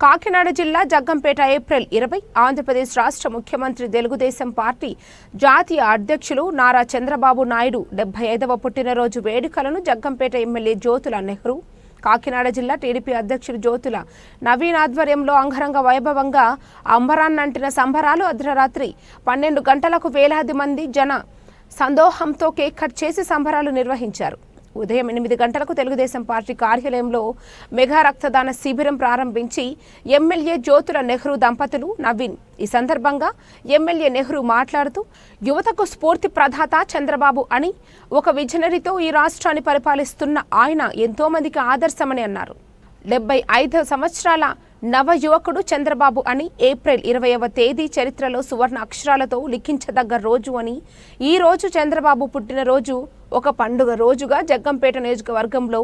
కాకినాడ జిల్లా జగ్గంపేట ఏప్రిల్ ఇరవై ఆంధ్రప్రదేశ్ రాష్ట్ర ముఖ్యమంత్రి తెలుగుదేశం పార్టీ జాతీయ అధ్యక్షులు నారా చంద్రబాబు నాయుడు డెబ్బై ఐదవ పుట్టినరోజు వేడుకలను జగ్గంపేట ఎమ్మెల్యే జ్యోతుల నెహ్రూ కాకినాడ జిల్లా టీడీపీ అధ్యక్షుడు జ్యోతుల నవీన్ ఆధ్వర్యంలో అంగరంగ వైభవంగా అంబరాన్నంటిన సంబరాలు అర్ధరాత్రి పన్నెండు గంటలకు వేలాది మంది జన సందోహంతో కేక్ కట్ చేసి సంబరాలు నిర్వహించారు. ఉదయం ఎనిమిది గంటలకు తెలుగుదేశం పార్టీ కార్యాలయంలో మెగా రక్తదాన శిబిరం ప్రారంభించి ఎమ్మెల్యే జ్యోతుల నెహ్రూ దంపతులు నవీన్. ఈ సందర్భంగా ఎమ్మెల్యే నెహ్రూ మాట్లాడుతూ యువతకు స్ఫూర్తి ప్రదాత చంద్రబాబు అని ఒక విజనరీతో ఈ రాష్ట్రాన్ని పరిపాలిస్తున్న ఆయన ఎంతోమందికి ఆదర్శమని అన్నారు. డెబ్బై ఐదు సంవత్సరాల నవ యువకుడు చంద్రబాబు అని ఏప్రిల్ ఇరవైవ తేదీ చరిత్రలో సువర్ణ అక్షరాలతో లిఖించదగ్గ రోజు అని ఈ రోజు చంద్రబాబు పుట్టినరోజు ఒక పండుగ రోజుగా జగ్గంపేట నియోజకవర్గంలో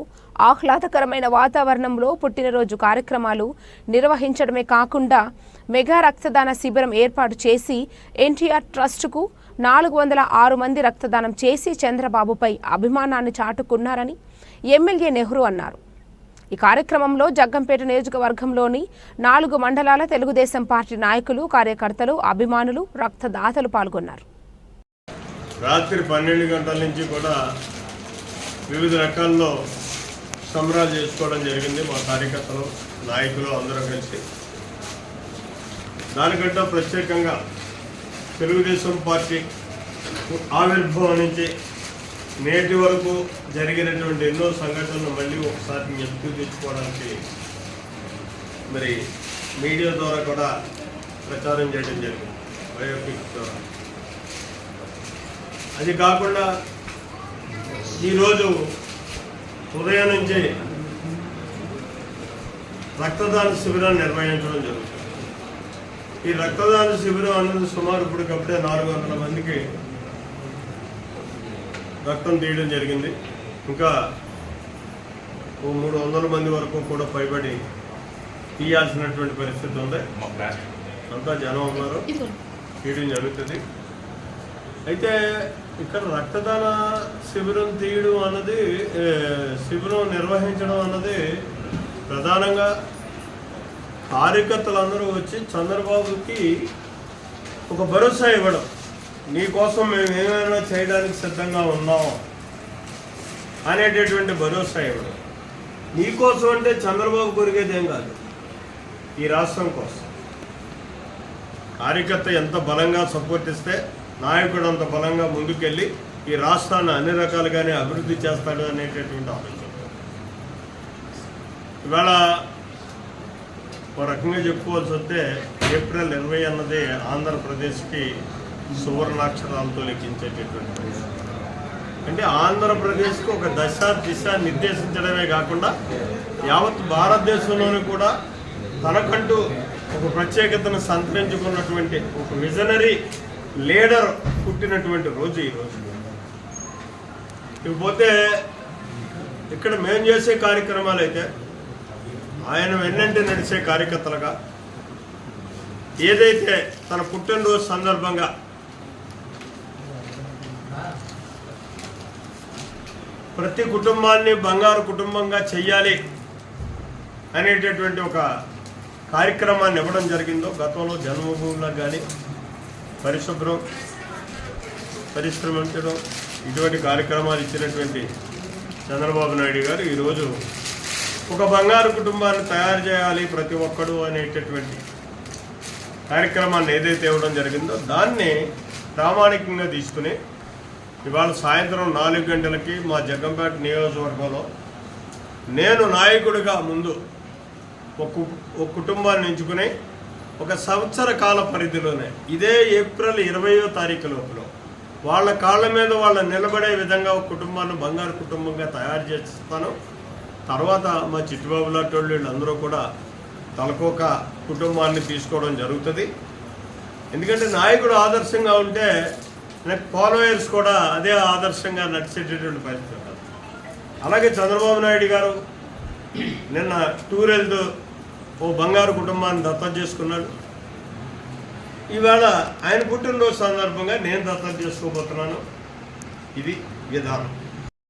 ఆహ్లాదకరమైన వాతావరణంలో పుట్టినరోజు కార్యక్రమాలు నిర్వహించడమే కాకుండా మెగా రక్తదాన శిబిరం ఏర్పాటు చేసి ఎన్టీఆర్ ట్రస్టుకు నాలుగు వందల ఆరు మంది రక్తదానం చేసి చంద్రబాబుపై అభిమానాన్ని చాటుకున్నారని ఎమ్మెల్యే నెహ్రూ అన్నారు. ఈ కార్యక్రమంలో జగ్గంపేట నియోజకవర్గంలోని నాలుగు మండలాల తెలుగుదేశం పార్టీ నాయకులు కార్యకర్తలు అభిమానులు రక్తదాతలు పాల్గొన్నారు. రాత్రి పన్నెండు గంటల నుంచి కూడా వివిధ రకాల్లో సంబరాలు చేసుకోవడం జరిగింది. మా కార్యకర్తలు నాయకులు అందరూ కలిసి. దానికంటే ప్రత్యేకంగా తెలుగుదేశం పార్టీ ఆవిర్భావం నుంచి నేటి వరకు జరిగినటువంటి ఎన్నో సంఘటనలు మళ్ళీ ఒకసారి జ్ఞప్తి తెచ్చుకోవడానికి మరి మీడియా ద్వారా కూడా ప్రచారం చేయడం జరిగింది. బయోపిక్ ద్వారా. అది కాకుండా ఈరోజు ఉదయం నుంచి రక్తదాన శిబిరాన్ని నిర్వహించడం జరుగుతుంది. ఈ రక్తదాన శిబిరం అన్నది సుమారు ఇప్పటికప్పుడే నాలుగు వందల మందికి రక్తం తీయడం జరిగింది. ఇంకా ఓ మూడు వందల మంది వరకు కూడా పైబడి తీయాల్సినటువంటి పరిస్థితి ఉంది. అంతా జనం ఉన్నారు. తీయడం జరుగుతుంది. అయితే ఇక్కడ రక్తదాన శిబిరం తీయడం అన్నది శిబిరం నిర్వహించడం అన్నది ప్రధానంగా కార్యకర్తలందరూ వచ్చి చంద్రబాబుకి ఒక భరోసా ఇవ్వడం. నీకోసం మేము ఏమైనా చేయడానికి సిద్ధంగా ఉన్నాం అనేటటువంటి భరోసా ఇవ్వడం. నీకోసం అంటే చంద్రబాబు కొరిగేదేం కాదు. ఈ రాష్ట్రం కోసం. కార్యకర్త ఎంత బలంగా సపోర్ట్ ఇస్తే నాయకుడు అంత బలంగా ముందుకెళ్ళి ఈ రాష్ట్రాన్ని అన్ని రకాలుగానే అభివృద్ధి చేస్తాడు అనేటటువంటి ఆలోచన. ఇవాళ ఒక రకంగా చెప్పుకోవాల్సి వస్తే ఏప్రిల్ ఇరవై అన్నది ఆంధ్రప్రదేశ్కి సువర్ణాక్షరాలతో లెక్కించేటటువంటి అంటే ఆంధ్రప్రదేశ్కు ఒక దశ దిశ నిర్దేశించడమే కాకుండా యావత్ భారతదేశంలోని కూడా తనకంటూ ఒక ప్రత్యేకతను సంతరించుకున్నటువంటి ఒక విజనరీ లీడర్ పుట్టినటువంటి రోజు ఈ రోజు. ఇకపోతే ఇక్కడ మేము చేసే కార్యక్రమాలు అయితే ఆయన వెన్నంటి నడిచే కార్యకర్తలుగా ఏదైతే తన పుట్టినరోజు సందర్భంగా ప్రతి కుటుంబాన్ని బంగారు కుటుంబంగా చెయ్యాలి అనేటటువంటి ఒక కార్యక్రమాన్ని ఇవ్వడం జరిగిందో గతంలో జన్మభూములకు కానీ పరిశుభ్రం పరిశ్రమించడం ఇటువంటి కార్యక్రమాలు ఇచ్చినటువంటి చంద్రబాబు నాయుడు గారు ఈరోజు ఒక బంగారు కుటుంబాన్ని తయారు చేయాలి ప్రతి ఒక్కడు అనేటటువంటి కార్యక్రమాన్ని ఏదైతే ఇవ్వడం జరిగిందో దాన్ని ప్రామాణికంగా తీసుకుని ఇవాళ సాయంత్రం నాలుగు గంటలకి మా జగ్గంపేట నియోజకవర్గంలో నేను నాయకుడిగా ముందు ఒక కు- ఒక కుటుంబాన్ని ఎంచుకుని ఒక సంవత్సర కాల పరిధిలోనే ఇదే ఏప్రిల్ ఇరవయో తారీఖు లోపల వాళ్ళ కాళ్ళ మీద వాళ్ళ నిలబడే విధంగా ఒక కుటుంబాన్ని బంగారు కుటుంబంగా తయారు చేస్తాను. తర్వాత మా చిట్టుబాబు లాంటి వాళ్ళు వీళ్ళందరూ కూడా తలకోక కుటుంబాన్ని తీసుకోవడం జరుగుతుంది. ఎందుకంటే నాయకుడు ఆదర్శంగా ఉంటే నాకు ఫాలోయర్స్ కూడా అదే ఆదర్శంగా నడిచేటటువంటి పరిస్థితి అలాగే చంద్రబాబు నాయుడు గారు నిన్న టూర్ వెళ్తూ ఓ బంగారు కుటుంబాన్ని దత్తత చేసుకున్నాడు. ఇవాళ ఆయన పుట్టినరోజు సందర్భంగా నేను దత్తం చేసుకోబోతున్నాను. ఇది విధానం.